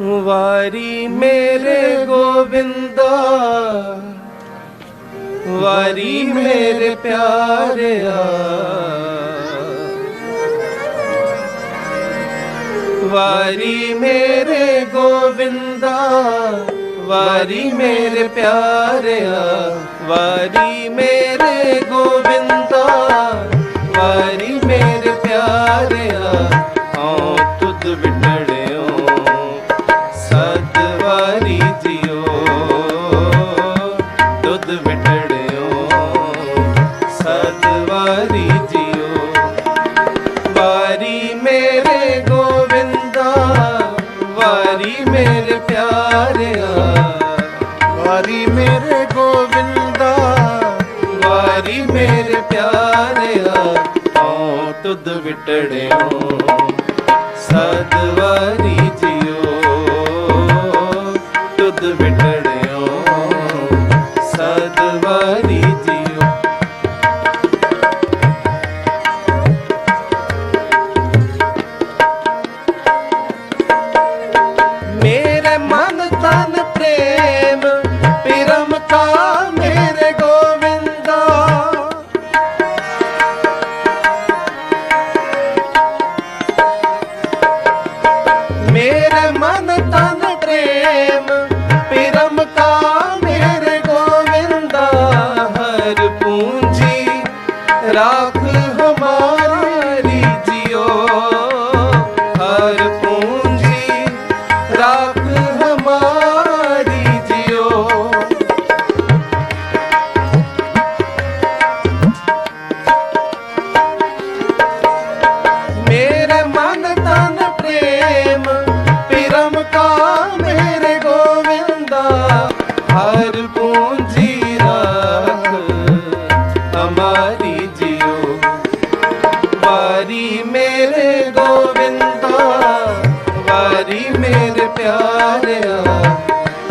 ਵਾਰੀ ਮੇਰੇ ਗੋਬਿੰਦਾ ਵਾਰੀ ਮੇਰੇ ਪਿਆਰਿਆ। ਵਾਰੀ ਮੇਰੇ ਗੋਬਿੰਦਾ ਵਾਰੀ ਮੇਰੇ ਪਿਆਰਿਆ। ਵਾਰੀ ਮੇਰੇ ਗੋਬਿੰਦਾ ਵਾਰੀ ਮੇਰੇ ਪਿਆਰਿਆ। ਪਿਆਰਿਆ ਵਾਰੀ ਮੇਰੇ ਗੋਬਿੰਦਾ ਵਾਰੀ ਮੇਰੇ ਪਿਆਰਿਆ ਓ ਵਾਰੀ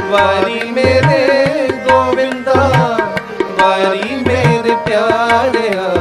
ਵਾਰੀ ਮੇਰੇ ਗੋਵਿੰਦਾ ਵਾਰੀ ਮੇਰੇ ਪਿਆਰਿਆ।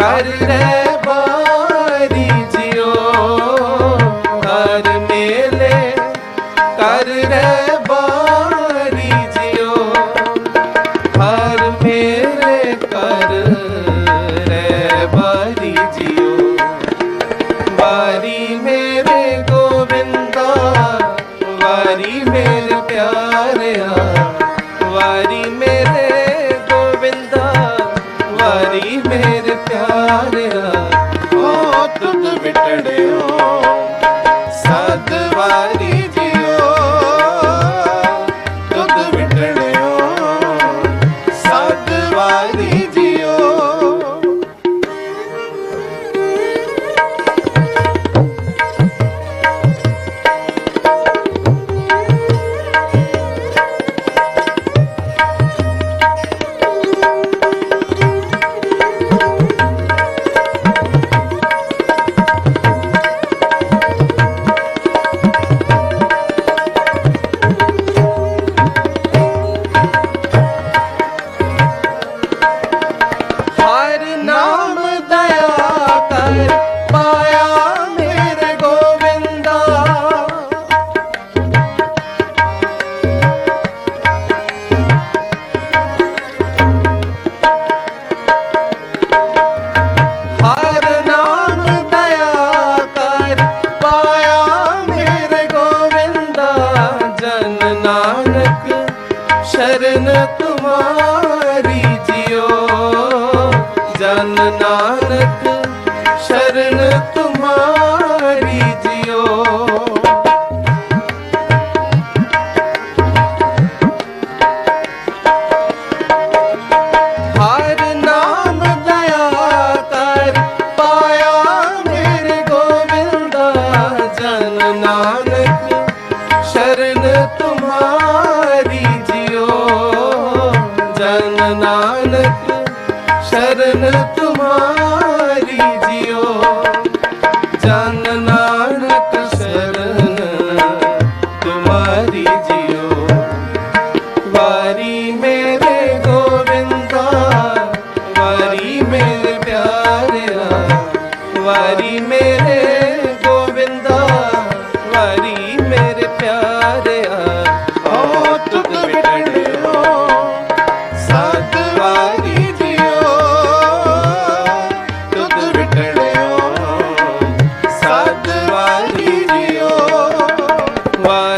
कर रे ਪਿਆਰਿਆ ਓ ਤੁਧ ਵਿਟੜਿਓ ਸਤ ਵਾਰੀ ਜਿਓ। ਤੁਧ ਵਿਟੜਿਓ ਸਤ ਵਾਰੀ ਨਾਨਕ ਸ਼ਰਨ ਤੁਮਾਰੀ ਜਿਉ ਜਨ ਨਾਨਕ ਸ਼ਰਨ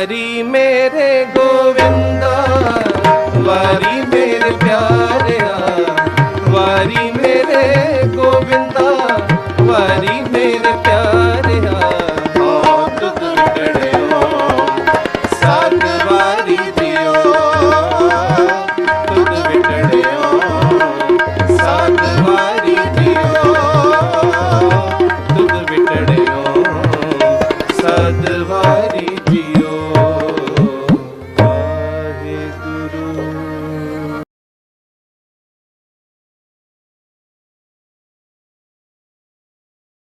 ਵਾਰੀ ਮੇਰੇ ਗੋਵਿੰਦਾ ਵਾਰੀ ਮੇਰੇ ਪਿਆਰਿਆ ਵਾਰੀ ਮੇਰੇ ਗੋਵਿੰਦਾ ਵਾਰੀ ਮੇਰੇ ਪਿਆਰਿਆ। ਬਹੁਤ ਦੁਰਗੜਿਓ, ਸਤ ਵਾਰੀ ਦਿਓ। ਤੁਧ ਵਿਟੜਿਓ ਸਤ ਵਾਰੀ ਦਿਓ। ਤੁਧ